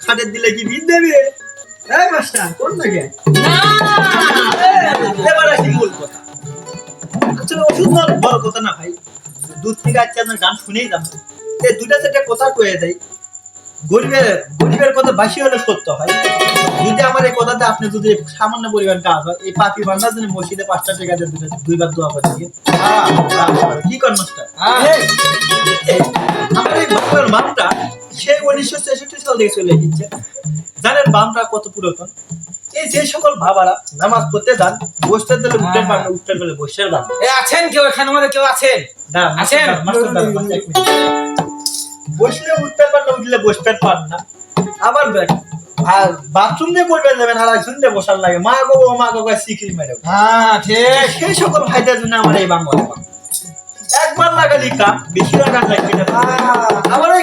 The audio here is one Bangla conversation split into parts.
খাটের দিলে কি দেবে? এই মাস্টার কোন নাকি এবার আসি মূল কথা। আসলে ওষুধ না বড় কথা না ভাই। দূর থেকে আজকে গান শুনেই এই দুটা সেটা কথা কয়ে দেয় গরিবের গরিবের কথা বাসি হলে সত্য হয়। যদি আমার এই কথাতে আপনি যদি সামান্য পরিমাণ কাজ হয় এই পাপি বান্দার জন্য মসজিদে পাঁচটা টাকা দিয়ে দুটো দুইবার দোয়া করে দিয়ে কি কর মাস্টার? এই, এই, আমার এই মানটা সেই উনিশশো ছেষট্টি সাল থেকে চলে এসেছে। জানেন বামটা কত পুরাতন? এই যে সকল বাবারা নামাজ পড়তে যান বসতে দিলে উঠতে পারেন উঠতে গেলে বসে যান। এ আছেন কেউ এখানে? মধ্যে কেউ আছেন? দাঁড়ান, আছেন? বসলে উঠতে পারেন না উঠলে বসতে পারেন না। আবার আর বাথরুম দিয়ে পড়বে যাবেন আর একজন দিয়ে বসার লাগে। মা গো ও মা গো সিকিল মেরে। হ্যাঁ ঠিক। সেই সকল ভাইদের জন্য আমার এই বাংলা। একবার লাগালি কাপ বেশি লাগার লাগবে না। আমার ওই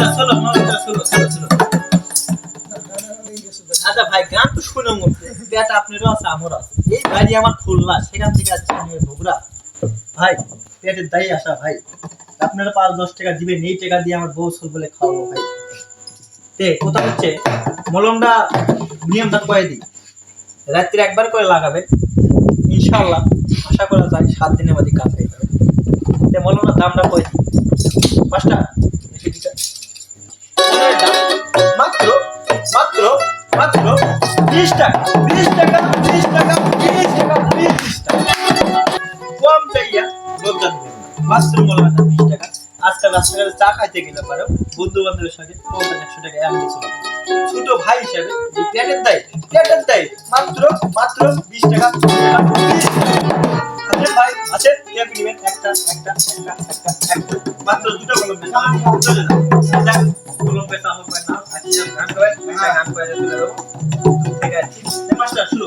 আচ্ছা মলমটা নিয়মটা কয়ে দিই। রাত্রি একবার করে লাগাবেন। ইনশাল্লাহ আশা করা যায় সাত দিনের মধ্যে কাজ হয়ে যাবে। মলমটার দামটা কয়ে দিই। মাস্টার মাত্র বিশ টাকা বিশ টাকা বিশ টাকা বিশ টাকা বিশ টাকা। কম চাইয়া লোকজন মাত্র বলবেন না বিশ টাকা। আজকাল রাস্তাঘাটে চা খাইতে গেলে পারো। বন্ধু বান্ধবের সঙ্গে পঞ্চাশ একশো টাকা এমনি চলে ছোট ভাই হিসেবে যে পেটের দায় পেটের দায় মাত্র মাত্র বিশ টাকা বিশ টাকা, বিশ টাকা। আছে ভাই আছে কে নেবেন। একটা একটা একটা একটা একটা। মাত্র দুটো কলম পেয়েছে। আমার চলে আচ্ছা কলম পেয়েছে আমার না। গান করে একটা গান করে চলে যাব দূর থেকে আসছি এ মাস্টার শুরু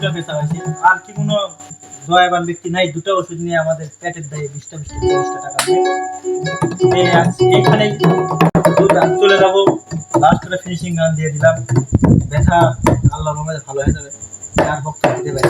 দুটো বেচা হয়েছে। আর কি কোনো দয়াবান ব্যক্তি নাই, দুটো ওষুধ নিয়ে আমাদের পেটের দায়ে বিশটা বিশটা চল্লিশটা টাকা দুটা চলে যাব। লাস্ট করে ফিনিশিং গান দিয়ে দিলাম। ব্যথা আল্লাহ রহমতে ভালো হয়ে যাবে। দিতে পারি।